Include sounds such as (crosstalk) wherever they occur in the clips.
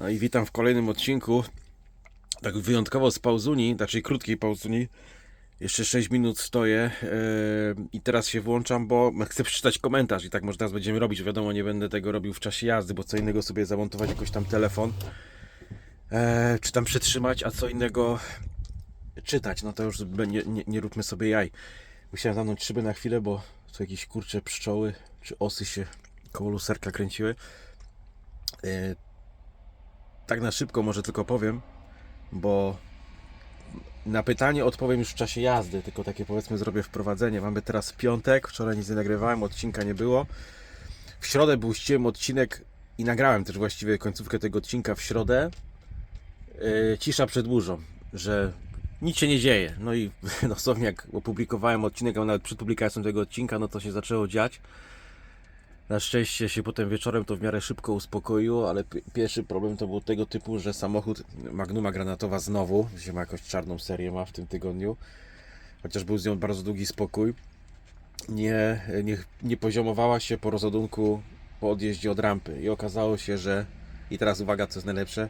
No i witam w kolejnym odcinku. Tak wyjątkowo z pauzuni, znaczy krótkiej pauzuni. Jeszcze 6 minut stoję yy, i teraz się włączam, bo (laughs) chcę przeczytać komentarz i tak może teraz będziemy robić. Wiadomo, nie będę tego robił w czasie jazdy, bo co innego sobie zamontować jakoś tam telefon, e, czy tam przytrzymać, a co innego czytać. No to już nie, nie, nie róbmy sobie jaj. Musiałem zamknąć szybę na chwilę, bo tu jakieś kurcze pszczoły czy osy się koło lusterka kręciły. E, tak na szybko może tylko powiem, bo na pytanie odpowiem już w czasie jazdy, tylko takie powiedzmy zrobię wprowadzenie. Mamy teraz piątek, wczoraj nic nie nagrywałem, odcinka nie było. W środę puściłem odcinek i nagrałem też właściwie końcówkę tego odcinka w środę. Yy, cisza przed burzą, że nic się nie dzieje. No i (laughs) dosłownie jak opublikowałem odcinek, a nawet przed publikacją tego odcinka, no to się zaczęło dziać. Na szczęście się potem wieczorem to w miarę szybko uspokoiło, ale pi- pierwszy problem to był tego typu, że samochód Magnuma Granatowa znowu, się ma jakąś czarną serię ma w tym tygodniu, chociaż był z nią bardzo długi spokój, nie, nie, nie poziomowała się po rozładunku po odjeździe od rampy i okazało się, że i teraz uwaga, co jest najlepsze,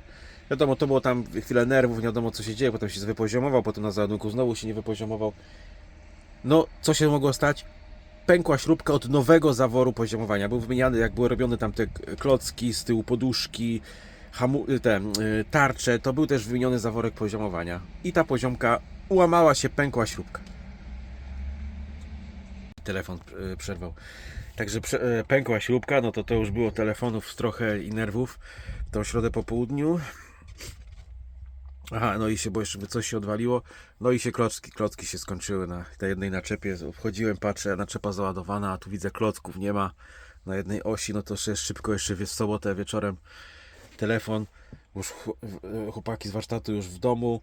wiadomo, to było tam chwilę nerwów, nie wiadomo co się dzieje, potem się wypoziomował, potem na załadunku znowu się nie wypoziomował. No, co się mogło stać? Pękła śrubka od nowego zaworu poziomowania. Był wymieniany, jak były robione tam te klocki z tyłu poduszki, hamu, te y, tarcze, to był też wymieniony zaworek poziomowania. I ta poziomka ułamała się, pękła śrubka. Telefon y, przerwał. Także y, pękła śrubka, no to to już było telefonów trochę i nerwów. Tą środę po południu. Aha, no i się, bo jeszcze coś się odwaliło. No i się klocki, klocki się skończyły na tej jednej naczepie. Wchodziłem, patrzę, naczepa załadowana, a tu widzę klocków, nie ma na jednej osi. No to szybko, jeszcze w sobotę wieczorem telefon. Już w- chłopaki z warsztatu już w domu.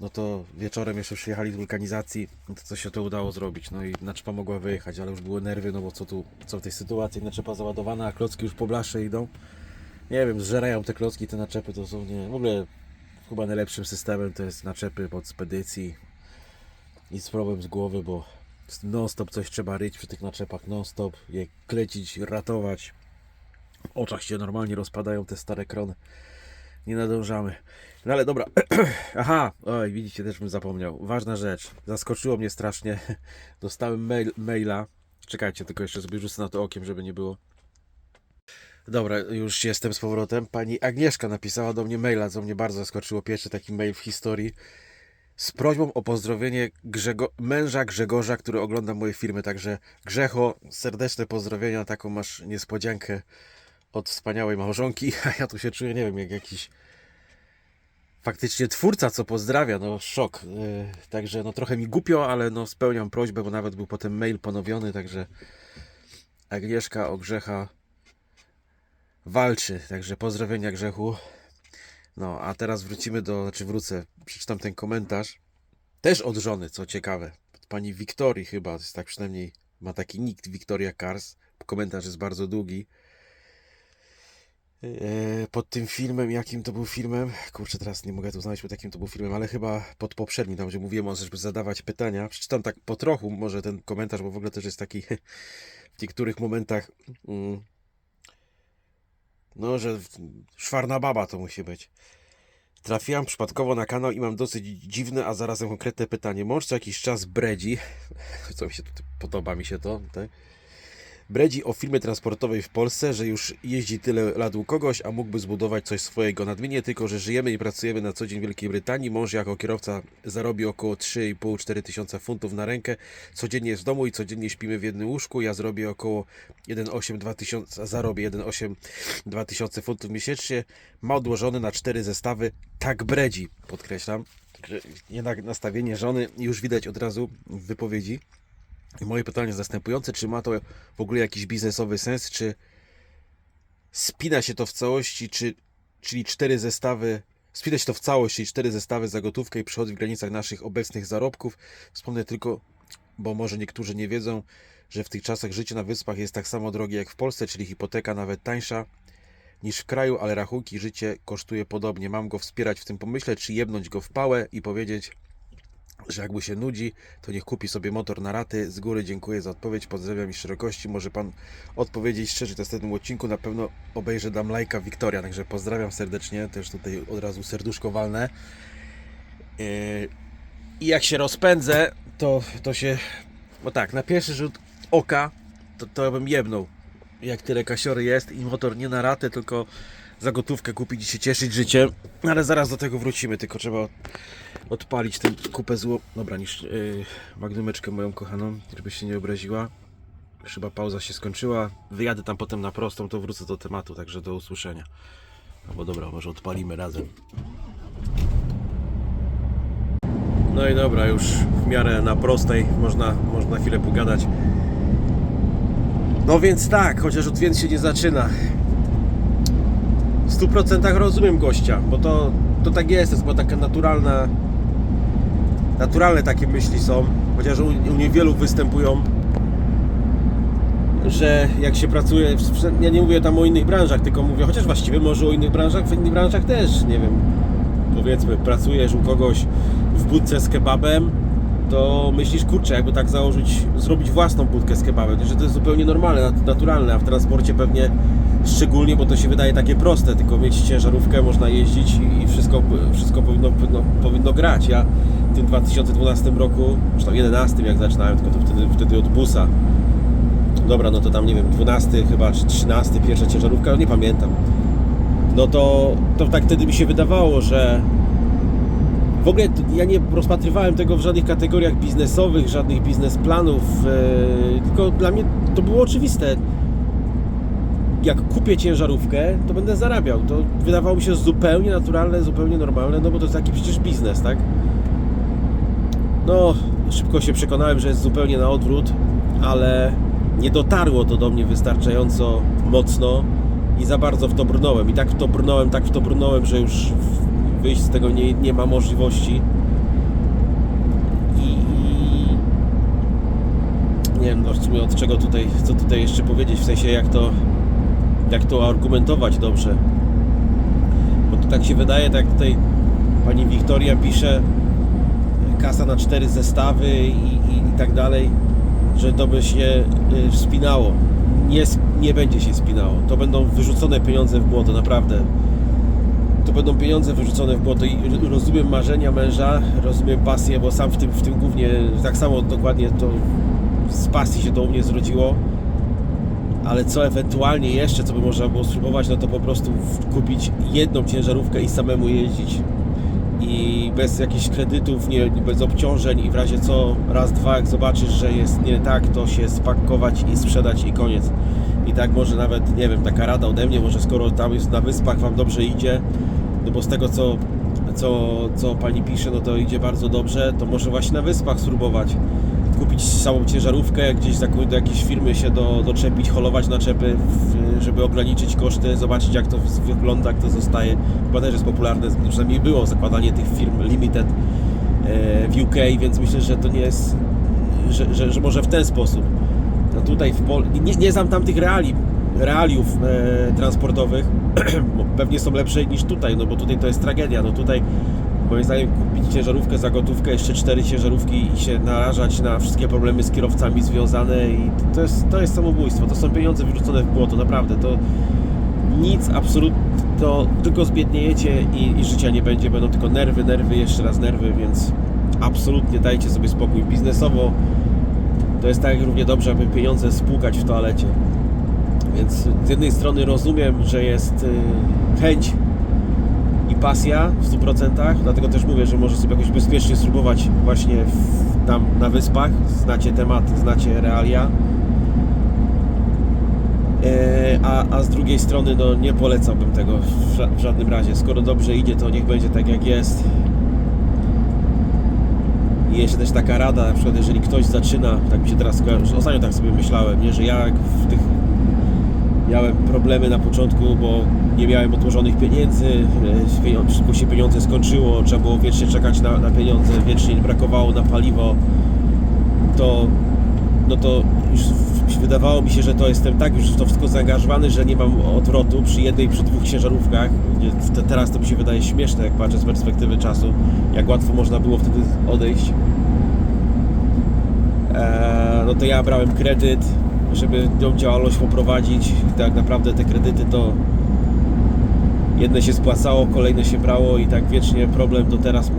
No to wieczorem jeszcze przyjechali z wulkanizacji. No to coś się to udało zrobić. No i naczepa mogła wyjechać, ale już były nerwy, no bo co tu, co w tej sytuacji, naczepa załadowana, a klocki już po blasze idą. Nie wiem, zżerają te klocki, te naczepy to są nie, w ogóle chyba najlepszym systemem to jest naczepy pod spedycji. Nic problem z głowy, bo non stop coś trzeba ryć przy tych naczepach, non stop je klecić, ratować. W oczach się normalnie rozpadają te stare krony. Nie nadążamy. No ale dobra. (clears throat) Aha, oj, widzicie, też bym zapomniał. Ważna rzecz. Zaskoczyło mnie strasznie. (laughs) Dostałem mail, maila. Czekajcie, tylko jeszcze sobie rzucę na to okiem, żeby nie było. Dobra, już jestem z powrotem. Pani Agnieszka napisała do mnie maila, co mnie bardzo zaskoczyło. Pierwszy taki mail w historii. Z prośbą o pozdrowienie Grzego- męża Grzegorza, który ogląda moje filmy. Także Grzecho, serdeczne pozdrowienia. Taką masz niespodziankę od wspaniałej małżonki. (laughs) A ja tu się czuję, nie wiem, jak jakiś faktycznie twórca, co pozdrawia. No szok. Yy, Także no trochę mi głupio, ale no spełniam prośbę, bo nawet był potem mail ponowiony. Także Agnieszka o Grzecha walczy. Także pozdrowienia Grzechu. No, a teraz wrócimy do, znaczy wrócę, przeczytam ten komentarz. Też od żony, co ciekawe. Od pani Wiktorii chyba, jest tak przynajmniej ma taki nick Wiktoria Kars. Komentarz jest bardzo długi. Eee, Pod tym filmem, jakim to był filmem? Kurczę, teraz nie mogę tu znaleźć pod jakim to był filmem, ale chyba pod poprzednim, tam gdzie mówiłem o żeby zadawać pytania. Przeczytam tak po trochu może ten komentarz, bo w ogóle też jest taki (laughs) w niektórych momentach mm, no, że szwarna baba to musi być. Trafiłam przypadkowo na kanał i mam dosyć dziwne, a zarazem konkretne pytanie. Mąż co jakiś czas bredzi, (laughs) co mi się tu podoba mi się to, tak? Bredzi o firmie transportowej w Polsce, że już jeździ tyle lat u kogoś, a mógłby zbudować coś swojego. Nadmienię tylko, że żyjemy i pracujemy na co dzień w Wielkiej Brytanii. Mąż jako kierowca zarobi około 3,5-4 tysiąca funtów na rękę. Codziennie jest w domu i codziennie śpimy w jednym łóżku. Ja zrobię około 1,8-2 tysiąca, zarobię 1,8-2 tysiące funtów miesięcznie. Ma odłożony na cztery zestawy. Tak bredzi, podkreślam. Jednak nastawienie żony już widać od razu w wypowiedzi. I moje pytanie jest następujące, czy ma to w ogóle jakiś biznesowy sens, czy spina się to w całości, czy, czyli cztery zestawy, spina się to w całość, czyli cztery zestawy za gotówkę i przychodzi w granicach naszych obecnych zarobków. Wspomnę tylko, bo może niektórzy nie wiedzą, że w tych czasach życie na wyspach jest tak samo drogie jak w Polsce, czyli hipoteka nawet tańsza niż w kraju, ale rachunki życie kosztuje podobnie. Mam go wspierać w tym pomyśle, czy jebnąć go w pałę i powiedzieć, że jak mu się nudzi, to niech kupi sobie motor na raty. Z góry dziękuję za odpowiedź, pozdrawiam i szerokości. Może Pan odpowiedzieć szczerze w następnym odcinku. Na pewno obejrzę, dam lajka Wiktoria, także pozdrawiam serdecznie. Też tutaj od razu serduszko walne. Yy, I jak się rozpędzę, to, to się... Bo tak, na pierwszy rzut oka to, to bym jebnął. Jak tyle kasiory jest i motor nie na ratę, tylko za gotówkę kupić i się cieszyć życiem. Ale zaraz do tego wrócimy, tylko trzeba odpalić tę kupę zło... Dobra, niż yy, magnumeczkę moją kochaną, żeby się nie obraziła. Chyba pauza się skończyła. Wyjadę tam potem na prostą, to wrócę do tematu, także do usłyszenia. No bo dobra, może odpalimy razem. No i dobra, już w miarę na prostej można, można chwilę pogadać. No więc tak, chociaż od się nie zaczyna. W 100% rozumiem gościa, bo to, to tak jest, jest chyba taka naturalna, naturalne takie myśli są, chociaż u, u niewielu występują, że jak się pracuje, ja nie mówię tam o innych branżach, tylko mówię, chociaż właściwie może o innych branżach, w innych branżach też, nie wiem, powiedzmy, pracujesz u kogoś w budce z kebabem, to myślisz, kurczę, jakby tak założyć, zrobić własną budkę z kebabem, że to jest zupełnie normalne, nat- naturalne, a w transporcie pewnie szczególnie, bo to się wydaje takie proste, tylko mieć ciężarówkę, można jeździć i- wszystko, wszystko powinno, powinno, powinno grać. Ja w tym 2012 roku, zresztą 11 jak zaczynałem, tylko to wtedy, wtedy od busa, dobra, no to tam nie wiem, 12 chyba, czy 13, pierwsza ciężarówka, nie pamiętam. No to, to tak wtedy mi się wydawało, że w ogóle ja nie rozpatrywałem tego w żadnych kategoriach biznesowych, żadnych biznesplanów, e, tylko dla mnie to było oczywiste. Jak kupię ciężarówkę, to będę zarabiał. To wydawało mi się zupełnie naturalne, zupełnie normalne, no bo to jest taki przecież biznes, tak? No, szybko się przekonałem, że jest zupełnie na odwrót, ale nie dotarło to do mnie wystarczająco mocno i za bardzo w to brnąłem. I tak w to brnąłem, tak w to brnąłem, że już wyjść z tego nie, nie ma możliwości. I, i nie wiem no, w sumie od czego tutaj, co tutaj jeszcze powiedzieć, w sensie jak to, jak to argumentować dobrze. Bo to tak się wydaje, tak tutaj pani Wiktoria pisze, kasa na cztery zestawy i, i, i tak dalej, że to by się y, spinało. Nie, nie będzie się spinało. To będą wyrzucone pieniądze w błoto, naprawdę. To będą pieniądze wyrzucone w błoto i rozumiem marzenia męża, rozumiem pasję, bo sam w tym, w tym głównie tak samo dokładnie to z pasji się to u mnie zrodziło. Ale co ewentualnie jeszcze, co by można było spróbować, no to po prostu kupić jedną ciężarówkę i samemu jeździć i bez jakichś kredytów, nie, bez obciążeń i w razie co, raz, dwa, jak zobaczysz, że jest nie tak, to się spakować i sprzedać i koniec. I tak może nawet, nie wiem, taka rada ode mnie, może skoro tam jest na wyspach Wam dobrze idzie, no bo z tego co, co, co Pani pisze, no to idzie bardzo dobrze, to może właśnie na wyspach spróbować kupić całą ciężarówkę, gdzieś do jakiejś firmy się do, doczepić, holować naczepy, żeby ograniczyć koszty, zobaczyć jak to wygląda, jak to zostaje. Chyba też jest popularne, przynajmniej było zakładanie tych firm limited e, w UK, więc myślę, że to nie jest, że, że, że może w ten sposób. No tutaj w Pol- nie, nie znam tam tych reali, realiów e, transportowych, (clears throat) pewnie są lepsze niż tutaj, no bo tutaj to jest tragedia, no tutaj moim zdaniem kupić ciężarówkę za gotówkę, jeszcze cztery ciężarówki i się narażać na wszystkie problemy z kierowcami związane i to jest, to jest samobójstwo, to są pieniądze wyrzucone w błoto, naprawdę, to nic, absolutnie, to tylko zbiedniejecie i, i życia nie będzie, będą tylko nerwy, nerwy, jeszcze raz nerwy, więc absolutnie dajcie sobie spokój. Biznesowo, to jest tak równie dobrze, aby pieniądze spłukać w toalecie. Więc z jednej strony rozumiem, że jest y, chęć pasja w 100%, dlatego też mówię, że może sobie jakoś bezpiecznie spróbować właśnie w, tam na wyspach, znacie temat, znacie realia. E, a, a z drugiej strony no, nie polecałbym tego w, w żadnym razie. Skoro dobrze idzie, to niech będzie tak jak jest. I jeszcze też taka rada, na przykład jeżeli ktoś zaczyna, tak mi się teraz skojarzy, ostatnio tak sobie myślałem, nie, że ja w tych miałem problemy na początku, bo nie miałem odłożonych pieniędzy, e, szybko się pieniądze skończyło, trzeba było wiecznie czekać na, na pieniądze, wiecznie brakowało na paliwo, to no to już wydawało mi się, że to jestem tak już w to wszystko zaangażowany, że nie mam odwrotu przy jednej, przy dwóch ciężarówkach. Teraz to mi się wydaje śmieszne, jak patrzę z perspektywy czasu, jak łatwo można było wtedy odejść. Eee, no to ja brałem kredyt, żeby tą działalność poprowadzić. Tak naprawdę te kredyty to jedne się spłacało, kolejne się brało i tak wiecznie problem do teraz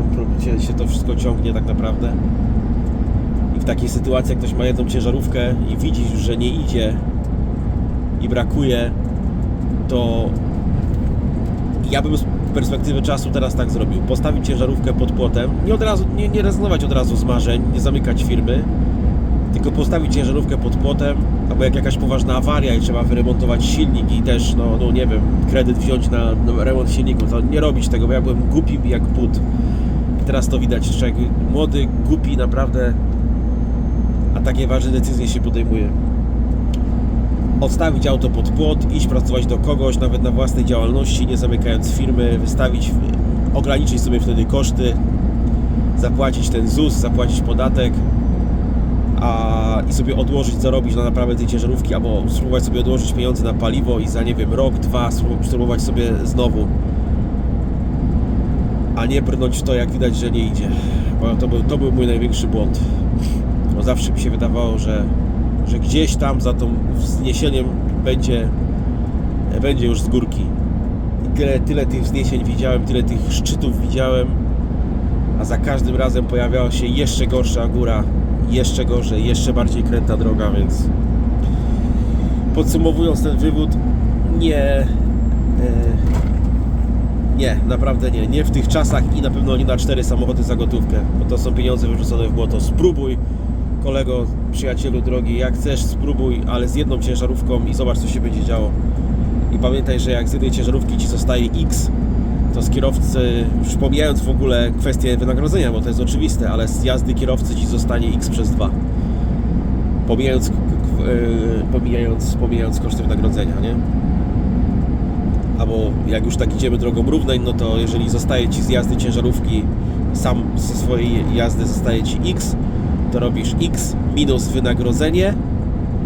się to wszystko ciągnie tak naprawdę. I w takiej sytuacji, jak ktoś ma jedną ciężarówkę i widzi, że nie idzie i brakuje, to ja bym z perspektywy czasu teraz tak zrobił. Postawić ciężarówkę pod płotem, nie od razu, nie, nie rezygnować od razu z marzeń, nie zamykać firmy, tylko postawić ciężarówkę pod płotem, albo jak jakaś poważna awaria i trzeba wyremontować silnik i też, no, no nie wiem, kredyt wziąć na, na remont silniku, to nie robić tego, bo ja byłem głupi jak but. I teraz to widać, człowiek młody, głupi naprawdę, a takie ważne decyzje się podejmuje. Odstawić auto pod płot, iść pracować do kogoś, nawet na własnej działalności, nie zamykając firmy, wystawić, ograniczyć sobie wtedy koszty, zapłacić ten ZUS, zapłacić podatek, a, i sobie odłożyć, zarobić na naprawę tej ciężarówki, albo spróbować sobie odłożyć pieniądze na paliwo i za nie wiem, rok, dwa spró- spróbować sobie znowu. A nie brnąć to, jak widać, że nie idzie. Bo to był, to był mój największy błąd. Bo zawsze mi się wydawało, że, że gdzieś tam za tą wzniesieniem będzie, będzie już z górki. I tyle, tyle tych wzniesień widziałem, tyle tych szczytów widziałem, a za każdym razem pojawiała się jeszcze gorsza góra, jeszcze gorzej, jeszcze bardziej kręta droga, więc podsumowując ten wywód, nie, e, nie, naprawdę nie, nie w tych czasach i na pewno nie na cztery samochody za gotówkę, bo to są pieniądze wyrzucone w błoto. Spróbuj, kolego, przyjacielu drogi, jak chcesz, spróbuj, ale z jedną ciężarówką i zobacz, co się będzie działo. I pamiętaj, że jak z jednej ciężarówki Ci zostaje X, to z kierowcy, już pomijając w ogóle kwestię wynagrodzenia, bo to jest oczywiste, ale z jazdy kierowcy Ci zostanie X przez 2. Pomijając, yy, pomijając, pomijając koszty wynagrodzenia, nie? Albo jak już tak idziemy drogą równej, no to jeżeli zostaje Ci z jazdy ciężarówki sam ze swojej jazdy zostaje Ci X, to robisz X minus wynagrodzenie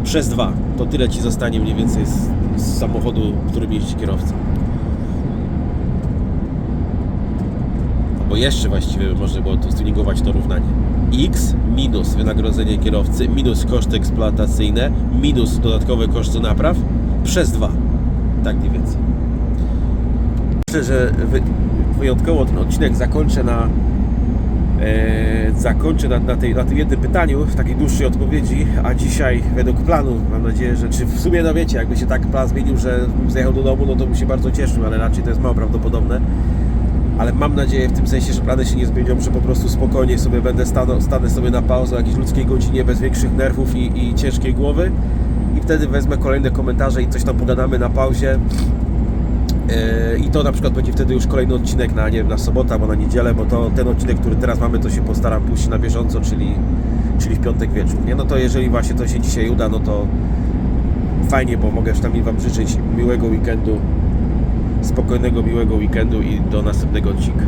przez 2. To tyle Ci zostanie mniej więcej z, z samochodu, którym jeździ kierowca. Albo jeszcze właściwie można było to stuningować to równanie. X minus wynagrodzenie kierowcy, minus koszty eksploatacyjne, minus dodatkowe koszty napraw przez 2. Tak mniej więcej. Myślę, że wy, wyjątkowo ten odcinek zakończę na e, zakończę na, na, tej, na tym jednym pytaniu, w takiej dłuższej odpowiedzi, a dzisiaj według planu, mam nadzieję, że czy w sumie, no wiecie, jakby się tak plan zmienił, że zjechał do domu, no to bym się bardzo cieszył, ale raczej to jest mało prawdopodobne. Ale mam nadzieję w tym sensie, że plany się nie zmienią, że po prostu spokojnie sobie będę stanął, stanę sobie na pauzę o jakiejś ludzkiej godzinie, bez większych nerwów i, i ciężkiej głowy i wtedy wezmę kolejne komentarze i coś tam pogadamy na pauzie. Yy, I to na przykład będzie wtedy już kolejny odcinek na, nie wiem, na sobotę albo na niedzielę, bo to ten odcinek, który teraz mamy, to się postaram puścić na bieżąco, czyli, czyli w piątek wieczór. Nie? No to jeżeli właśnie to się dzisiaj uda, no to fajnie, bo mogę przynajmniej Wam życzyć miłego weekendu, spokojnego, miłego weekendu i do następnego odcinka.